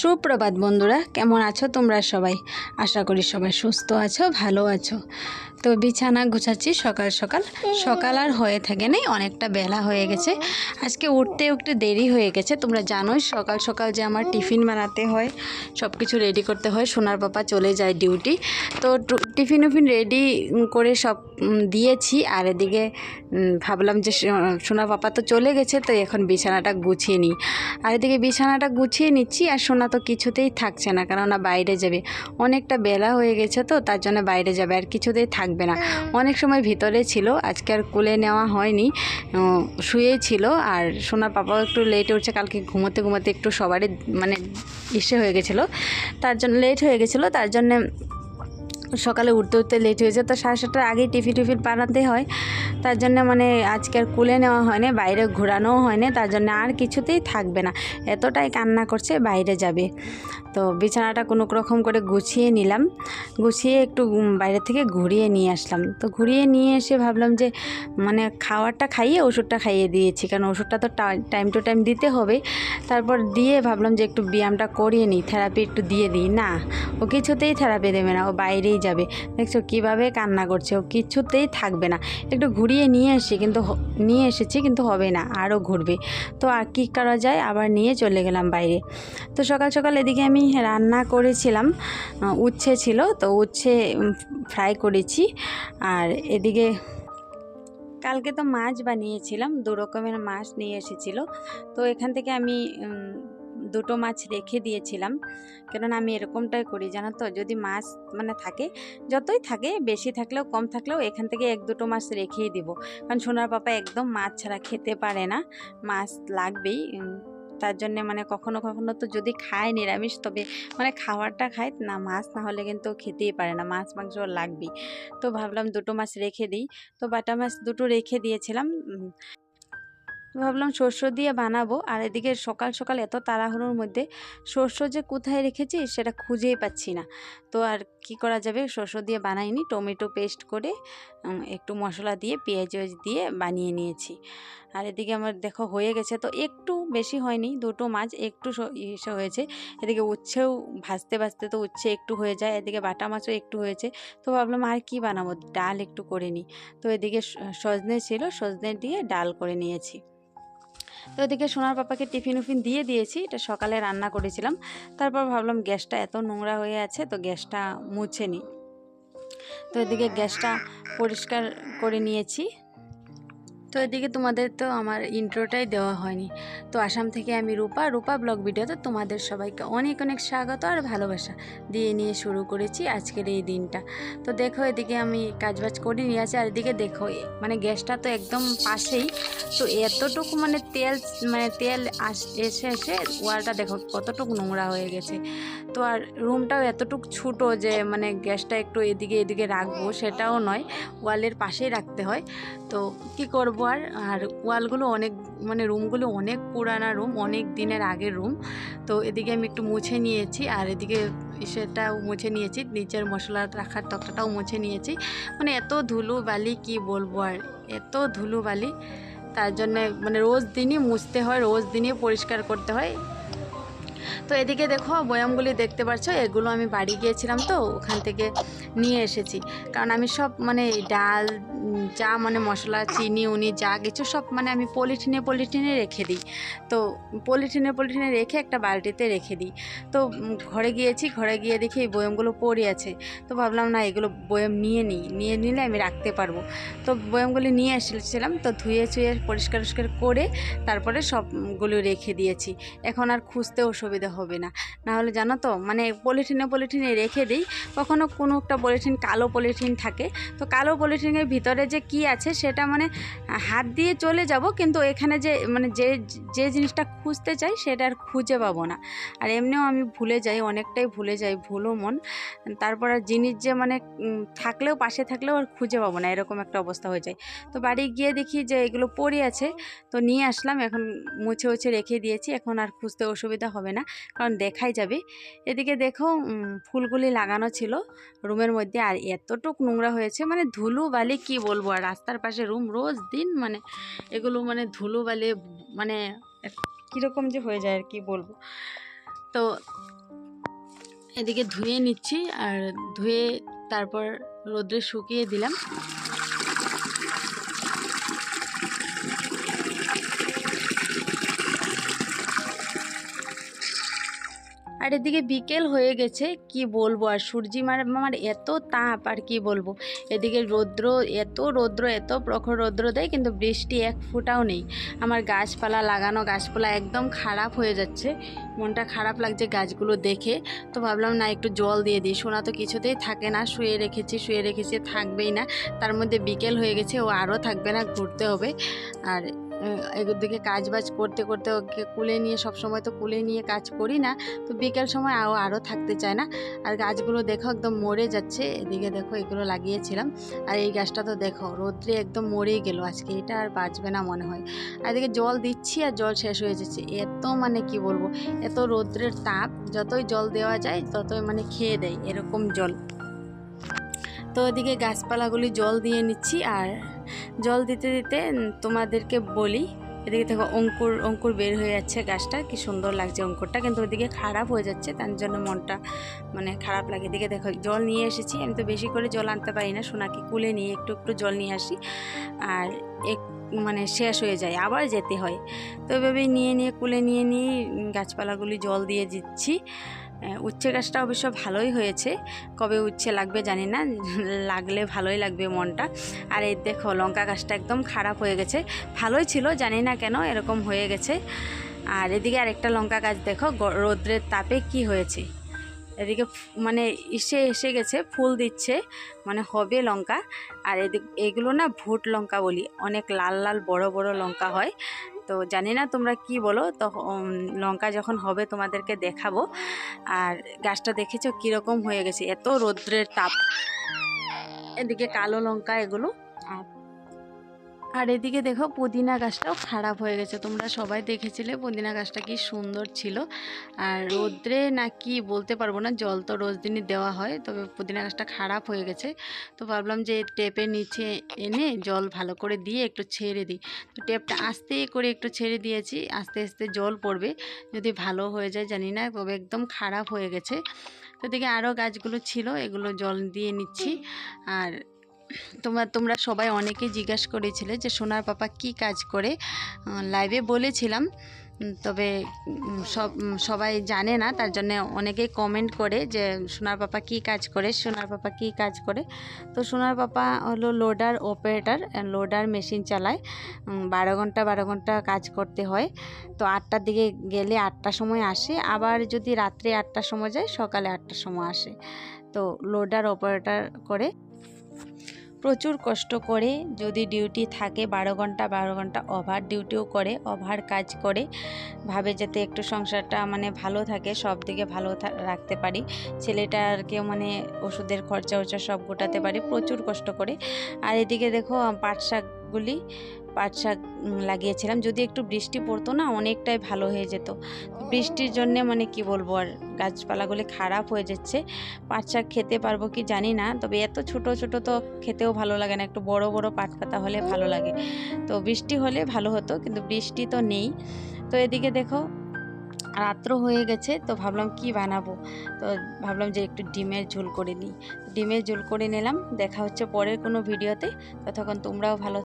সুপ্রভাত বন্ধুরা, কেমন আছো তোমরা সবাই? আশা করি সবাই সুস্থ আছো, ভালো আছো। তো বিছানা গুছাচ্ছি সকাল সকাল। সকাল আর হয়ে থাকে নেই, অনেকটা বেলা হয়ে গেছে। আজকে উঠতে একটু দেরি হয়ে গেছে। তোমরা জানোই সকাল সকাল যে আমার টিফিন বানাতে হয় সব কিছু রেডি করতে হয়। সোনার পাপা চলে যায় ডিউটি। তো টিফিন উফিন রেডি করে সব দিয়েছি। আর এদিকে ভাবলাম যে সো- সোনার পাপা তো চলে গেছে তো এখন বিছানাটা গুছিয়ে নিই। আর এদিকে বিছানাটা গুছিয়ে নিচ্ছি আর সোনা তো কিছুতেই থাকছে না কেননা বাইরে যাবে। অনেকটা বেলা হয়ে গেছে তো তার জন্য বাইরে যাবে আর কিছুতেই থাকবে না। অনেক সময় ভিতরে ছিল আজকে আর কুলে নেওয়া হয়নি। শুয়েই ছিল আর সোনার পাপাও একটু লেট উঠছে কালকে ঘুমোতে ঘুমোতে একটু সবারই মানে ইসে হয়ে গেছিল। তার জন্য লেট হয়ে গেছিল তার জন্যে সকালে উঠতে উঠতে লেট হয়েছে তো সাড়ে সাতটার আগেই টিফিন টিফিন বানাতে হয়। তার জন্য মানে আজকে আর কুলে নেওয়া হয়নি, বাইরে ঘোরানোও হয়নি। তার জন্য আর কিছুতেই থাকবে না। এতটাই কান্না করছে, বাইরে যাবে। তো বিছানাটা কোনো রকম করে গুছিয়ে নিলাম। গুছিয়ে একটু বাইরে থেকে ঘুরিয়ে নিয়ে আসলাম। তো ঘুরিয়ে নিয়ে এসে ভাবলাম যে মানে খাওয়ারটা খাইয়ে, ওষুধটা খাইয়ে দিয়েছি। কারণ ওষুধটা তো টাইম টু টাইম দিতে হবে। তারপর দিয়ে ভাবলাম যে একটু ব্যায়ামটা করিয়ে নিই। থেরাপি একটু দিয়ে দিই। না, ও কিছুতেই থেরাপি দেবে না। ও বাইরেই যাবে। দেখছ কীভাবে কান্না করছে? ও কিছুতেই থাকবে না। একটু ঘুরিয়ে নিয়ে এসি কিন্তু নিয়ে এসেছি, কিন্তু হবে না আরও ঘুরবে। তো আর কী করা যায়? আবার নিয়ে চলে গেলাম বাইরে। তো সকাল সকাল এদিকে আমি রান্না করেছিলাম উচ্ছে ছিল। তো উচ্ছে ফ্রাই করেছি। আর এদিকে কালকে তো মাছ বানিয়েছিলাম, দু রকমের মাছ নিয়ে এসেছিল। তো এখান থেকে আমি দুটো মাছ রেখে দিয়েছিলাম। কেননা আমি এরকমটাই করি, জানো তো? যদি মাছ মানে থাকে, যতই থাকে, বেশি থাকলেও কম থাকলেও এখান থেকে এক দুটো মাছ রেখেই দিব। কারণ সোনার পাপা একদম মাছ ছাড়া খেতে পারে না। মাছ লাগবেই তার জন্যে মানে কখনো কখনো তো যদি খায় নিরামিষ, তবে মানে খাবারটা খায়, না মাছ না হলে কিন্তু খেতেই পারে না, মাছ মাংস লাগবেই। তো ভাবলাম দুটো মাছ রেখে দিই। তো বাটা মাছ দুটো রেখে দিয়েছিলাম ভাবলাম শস্য দিয়ে বানাবো। আর এদিকে সকাল সকাল এত তাড়াহুড়োর মধ্যে শস্য যে কোথায় রেখেছি সেটা খুঁজেই পাচ্ছি না। তো আর কি করা যাবে? শস্য দিয়ে বানাইনি, টমেটো পেস্ট করে একটু মশলা দিয়ে, পেঁয়াজ দিয়ে বানিয়ে নিয়েছি। আর এদিকে আমার দেখো হয়ে গেছে। তো একটু বেশি হয়নি, দুটো মাছ একটু ইসে হয়েছে। এদিকে উচ্ছেও ভাজতে ভাজতে তো উচ্ছে একটু হয়ে যায়, এদিকে বাটা মাছও একটু হয়েছে। তো ভাবলাম আর কি বানাবো? ডাল একটু করে নিই। তো এদিকে সজনে ছিল, সজনে দিয়ে ডাল করে নিয়েছি। তো ওদিকে সোনার পাপাকে টিফিন উফিন দিয়ে দিয়েছি, এটা সকালে রান্না করেছিলাম। তারপর ভাবলাম গ্যাসটা এত নোংরা হয়ে আছে, তো গ্যাসটা মুছে নিই তো এদিকে গ্যাসটা পরিষ্কার করে নিয়েছি। তো এদিকে তোমাদের তো আমার ইন্ট্রোটাই দেওয়া হয়নি। তো আসাম থেকে আমি রূপা রূপা ব্লগ ভিডিওতে তোমাদের সবাইকে অনেক অনেক স্বাগত আর ভালোবাসা দিয়ে নিয়ে শুরু করেছি আজকের এই দিনটা। তো দেখো এদিকে আমি কাজবাজ করে নিয়ে আছি আর এদিকে দেখো মানে গ্যাসটা তো একদম পাশেই। তো এতটুকু মানে তেল মানে তেল আস, এসে এসে ওয়ালটা দেখো কতটুকু নোংরা হয়ে গেছে। তো আর রুমটাও এতটুকু ছোটো যে মানে গ্যাসটা একটু এদিকে এদিকে রাখব সেটাও নয়, ওয়ালের পাশেই রাখতে হয়। তো কি করব? আর আর ওয়ালগুলো অনেক মানে রুমগুলো অনেক পুরানা রুম, অনেক দিনের আগের রুম। তো এদিকে আমি একটু মুছে নিয়েছি আর এদিকে সেটাও মুছে নিয়েছি, নিচের মশলা রাখার তক্তাটাও মুছে নিয়েছি। মানে এত ধুলো বালি কি বলব আর, এত ধুলো বালি তার জন্য মানে রোজ দিনই মুছতে হয়, রোজ দিনই পরিষ্কার করতে হয়। তো এদিকে দেখো বয়ামগুলি দেখতে পাচ্ছ এগুলো আমি বাড়ি গিয়েছিলাম তো, ওখান থেকে নিয়ে এসেছি। কারণ আমি সব মানে ডাল যা মানে মশলা, চিনি, উনি যা কিছু সব মানে আমি পলিথিনে পলিথিনে রেখে দিই। তো পলিথিনে পলিথিনে রেখে একটা বালতিতে রেখে দিই। তো ঘরে গিয়েছি, ঘরে গিয়ে দেখি এই বয়ামগুলো পড়ে আছে। তো ভাবলাম, না, এগুলো বয়াম নিয়ে নিই, নিয়ে নিলে আমি রাখতে পারব। তো বয়ামগুলি নিয়ে এসেছিলাম, তো ধুয়ে ছুয়ে পরিষ্কার টরিষ্কার করে তারপরে সবগুলো রেখে দিয়েছি। এখন আর খুঁজতে অসুবিধা হবে না। না হলে জানো তো মানে পলিথিনে পলিথিনে রেখে দিই, কখনো কোনো একটা পলিথিন কালো পলিথিন থাকে। তো কালো পলিথিনের ভিতরে যে কি আছে সেটা মানে হাত দিয়ে চলে যাব, কিন্তু এখানে যে মানে যে যে জিনিসটা খুঁজতে চাই সেটা আর খুঁজে পাবো না। আর এমনিও আমি ভুলে যাই, অনেকটাই ভুলে যাই ভুলো মন। তারপর আর জিনিস যে মানে থাকলেও, পাশে থাকলেও আর খুঁজে পাবো না, এরকম একটা অবস্থা হয়ে যায়। তো বাড়ি গিয়ে দেখি যে এগুলো পড়ে আছে, তো নিয়ে আসলাম, এখন মুছে উছে রেখে দিয়েছি, এখন আর খুঁজতে অসুবিধা হবে না। কারণ দেখাই যাবে। এদিকে দেখো ফুলগুলি লাগানো ছিল রুমের মধ্যে আর এতটুক নোংরা হয়েছে মানে ধুলো বালি কি বলব? আর রাস্তার পাশে রুম রোজ দিন মানে এগুলো মানে ধুলো বালি মানে কীরকম যে হয়ে যায় আর কি বলব? তো এদিকে ধুয়ে নিচ্ছি আর ধুয়ে তারপর রোদ্রে শুকিয়ে দিলাম। আর এদিকে বিকেল হয়ে গেছে, কি বলব? আর সূর্যি মার আমার এত তাপ, আর কি বলব? এদিকে রৌদ্র, এত রৌদ্র, এত প্রখর রৌদ্র দেয়, কিন্তু বৃষ্টি এক ফোঁটাও নেই। আমার গাছপালা, লাগানো গাছপালা একদম খারাপ হয়ে যাচ্ছে। মনটা খারাপ লাগছে গাছগুলো দেখে। তো ভাবলাম, না, একটু জল দিয়ে দিই। সোনা তো কিছুতেই থাকে না, শুয়ে রেখেছি শুয়ে রেখেছি, থাকবেই না। তার মধ্যে বিকেল হয়ে গেছে, ও আরও থাকবে না, ঘুরতে হবে। আর এদিকে কাজ বাজ করতে করতে ওকে কুলে নিয়ে সব সময় তো কুলে নিয়ে কাজ করি না। তো বিকেল সময় আরও আরও থাকতে চায় না। আর গাছগুলো দেখো একদম মরে যাচ্ছে। এদিকে দেখো এগুলো লাগিয়েছিলাম। আর এই গাছটা তো দেখো, রোদ্রে একদম মরেই গেল। আজকে এটা আর বাঁচবে না মনে হয়। আর এদিকে জল দিচ্ছি আর জল শেষ হয়ে যাচ্ছে। এত মানে কি বলব? এত রৌদ্রের তাপ, যতই জল দেওয়া যায়, ততই মানে খেয়ে দেয় এরকম জল। তো এদিকে গাছপালাগুলি জল দিয়ে নিচ্ছি আর জল দিতে দিতে তোমাদেরকে বলি, এদিকে দেখো অঙ্কুর অঙ্কুর বের হয়ে যাচ্ছে গাছটা, কি সুন্দর লাগছে অঙ্কুরটা, কিন্তু ওদিকে খারাপ হয়ে যাচ্ছে, তার জন্য মনটা মানে খারাপ লাগে। এদিকে দেখো জল নিয়ে এসেছি, আমি তো বেশি করে জল আনতে পারি না, সোনাকে কুলে নিয়ে একটু একটু জল নিয়ে আসি, আর এক মানে শেষ হয়ে যায়, আবার যেতে হয়। তো এভাবেই নিয়ে নিয়ে, কুলে নিয়ে নিয়ে গাছপালাগুলি জল দিয়ে দিচ্ছি। উচ্ছে গাছটা অবশ্য ভালোই হয়েছে। কবে উচ্ছে লাগবে জানি না, লাগলে ভালোই লাগবে মনটা। আর এই দেখো, লঙ্কা গাছটা একদম খারাপ হয়ে গেছে। ভালোই ছিল, জানি না কেন এরকম হয়ে গেছে। আর এদিকে আরেকটা লঙ্কা গাছ দেখো রোদ্রের তাপে কি হয়েছে। এদিকে মানে এসে এসে গেছে, ফুল দিচ্ছে মানে হবে লঙ্কা। আর এদিক, এগুলো না ভুট লঙ্কা বলি, অনেক লাল লাল, বড় বড় লঙ্কা হয়। তো জানি না তোমরা কি বলো, তো লঙ্কা যখন হবে তোমাদেরকে দেখাবো। আর গাছটা দেখেছ কীরকম হয়ে গেছে, এত রৌদ্রের তাপ। এদিকে কালো লঙ্কা এগুলো। আর এদিকে দেখো পুদিনা গাছটাও খারাপ হয়ে গেছে। তোমরা সবাই দেখেছিলে পুদিনা গাছটা কি সুন্দর ছিল। আর রোদ্রে না কি বলতে পারব না, জল তো রোজ দিনই দেওয়া হয়, তবে পুদিনা গাছটা খারাপ হয়ে গেছে। তো ভাবলাম যে টেপের নিচে এনে জল ভালো করে দিয়ে একটু ছেড়ে দিই। তো টেপটা আস্তে করে একটু ছেড়ে দিয়েছি, আস্তে আস্তে জল পড়বে। যদি ভালো হয়ে যায়, জানি না, তবে একদম খারাপ হয়ে গেছে। তো দেখে আরও গাছগুলো ছিল, এগুলো জল দিয়ে নিচ্ছি। আর তোমরা তোমরা সবাই অনেকেই জিজ্ঞাসা করেছিলে যে, সোনার পাপা কি কাজ করে? লাইভে বলেছিলাম। তবে সব সবাই জানে না, তার জন্য অনেকেই কমেন্ট করে যে, সোনার পাপা কি কাজ করে, সোনার পাপা কি কাজ করে? তো সোনার পাপা হলো লোডার অপারেটার লোডার মেশিন চালায়। বারো ঘণ্টা বারো ঘণ্টা কাজ করতে হয়। তো আটটার দিকে গেলে আটটার সময় আসে। আবার যদি রাত্রে আটটার সময় যায়, সকালে আটটার সময় আসে। তো লোডার অপারেটার করে। প্রচুর কষ্ট করে যদি ডিউটি থাকে বারো ঘণ্টা বারো ঘণ্টা ওভার ডিউটিও করে ওভার কাজ করে, ভাবে যাতে একটু সংসারটা মানে ভালো থাকে, সব দিকে ভালো রাখতে পারি, ছেলেটারকে মানে ওষুধের খরচা উর্চা সব গোটাতে পারি, প্রচুর কষ্ট করে। আর এদিকে দেখো, পাট শাকগুলি পাট শাক লাগিয়েছিলাম। যদি একটু বৃষ্টি পড়তো না, অনেকটাই ভালো হয়ে যেত। বৃষ্টির জন্যে মানে কি বলব আর, গাছপালাগুলি খারাপ হয়ে যাচ্ছে। পাট শাক খেতে পারব কি জানি না, তবে এত ছোট ছোট তো খেতেও ভালো লাগে না। একটু বড় বড় পাট পাতা হলে ভালো লাগে। তো বৃষ্টি হলে ভালো হতো, কিন্তু বৃষ্টি তো নেই। তো এদিকে দেখো, রাত্র হয়ে গেছে, তো ভাবলাম কি বানাবো? তো ভাবলাম যে একটু ডিমের ঝোল করে নিই। ডিমের ঝোল করে নিলাম, দেখা হচ্ছে পরের কোনো ভিডিওতে। ততক্ষণ তোমরাও ভালো